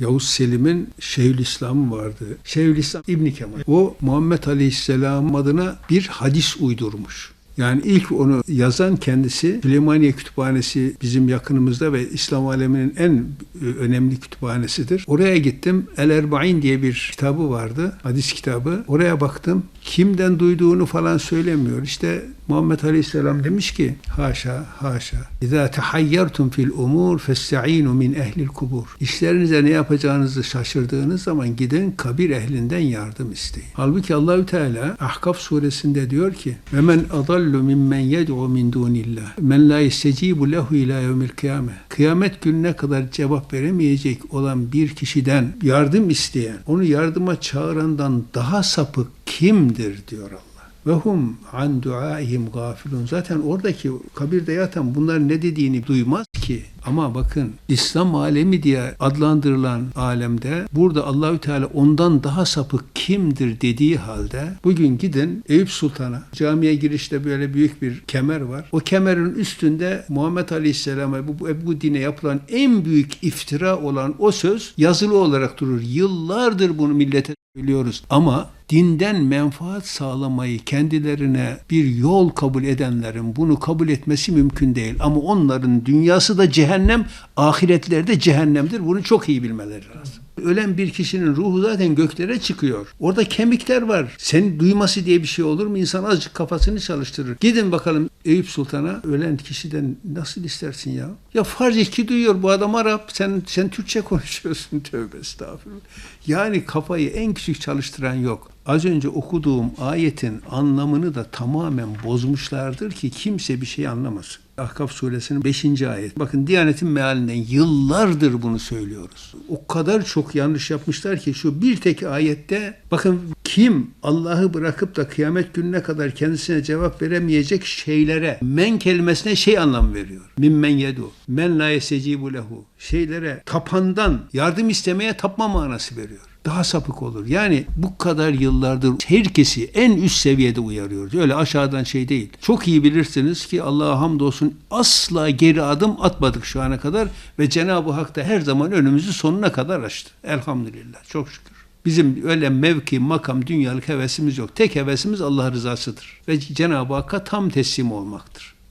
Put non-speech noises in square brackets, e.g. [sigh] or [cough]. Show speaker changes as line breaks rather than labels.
Yavuz Selim'in Şeyhülislam vardı. Şeyhülislam İbn Kemal. O Muhammed Aleyhisselam adına bir hadis uydurmuş. Yani ilk onu yazan kendisi Süleymaniye Kütüphanesi bizim yakınımızda ve İslam aleminin en önemli kütüphanesidir. Oraya gittim. El Erbain diye bir kitabı vardı. Hadis kitabı. Oraya baktım. Kimden duyduğunu falan söylemiyor. İşte Muhammed Aleyhisselam demiş ki haşa haşa İzâ tehayyertum fil umur festa'inu min ehlil kubur. İşlerinize ne yapacağınızı şaşırdığınız zaman gidin kabir ehlinden yardım isteyin. Halbuki Allahü Teala Ahkaf suresinde diyor ki ve men adallu mimmen yed'u min dunillah men la yestecibu lehu ila yevmil kıyame. Kıyamet gününe kadar cevap veremeyecek olan bir kişiden yardım isteyen, onu yardıma çağırandan daha sapık kimdir diyor Allah. Ve hum an duaihim gafilun. Zaten oradaki kabirde yatan bunların ne dediğini duymaz ki. Ama bakın İslam alemi diye adlandırılan alemde burada Allahü Teala ondan daha sapık kimdir dediği halde bugün gidin Eyüp Sultan'a camiye girişte böyle büyük bir kemer var. O kemerin üstünde Muhammed Aleyhisselam'a bu, bu, bu dine yapılan en büyük iftira olan o söz yazılı olarak durur. Yıllardır bunu millete biliyoruz ama dinden menfaat sağlamayı kendilerine bir yol kabul edenlerin bunu kabul etmesi mümkün değil. Ama onların dünyası da cehennem, ahiretlerde cehennemdir. Bunu çok iyi bilmeleri lazım. Ölen bir kişinin ruhu zaten göklere çıkıyor. Orada kemikler var. Sen duyması diye bir şey olur mu? İnsan azıcık kafasını çalıştırır. Gidin bakalım Eyüp Sultan'a ölen kişiden nasıl istersin ya? Ya farz ki duyuyor bu adam Arap. Sen sen Türkçe [laughs] konuşuyorsun. Tövbe estağfurullah. Yani kafayı en küçük çalıştıran yok. Az önce okuduğum ayetin anlamını da tamamen bozmuşlardır ki kimse bir şey anlamasın. Ahkaf suresinin 5. ayet. Bakın Diyanet'in mealinden yıllardır bunu söylüyoruz. O kadar çok yanlış yapmışlar ki şu bir tek ayette bakın kim Allah'ı bırakıp da kıyamet gününe kadar kendisine cevap veremeyecek şeylere men kelimesine şey anlam veriyor. Mimmen yedu. Men la yesecibu lehu. Şeylere tapandan yardım istemeye tapma manası veriyor daha sapık olur. Yani bu kadar yıllardır herkesi en üst seviyede uyarıyoruz. Öyle aşağıdan şey değil. Çok iyi bilirsiniz ki Allah'a hamdolsun asla geri adım atmadık şu ana kadar ve Cenab-ı Hak da her zaman önümüzü sonuna kadar açtı. Elhamdülillah. Çok şükür. Bizim öyle mevki, makam, dünyalık hevesimiz yok. Tek hevesimiz Allah rızasıdır. Ve Cenab-ı Hakk'a tam teslim olmaktır.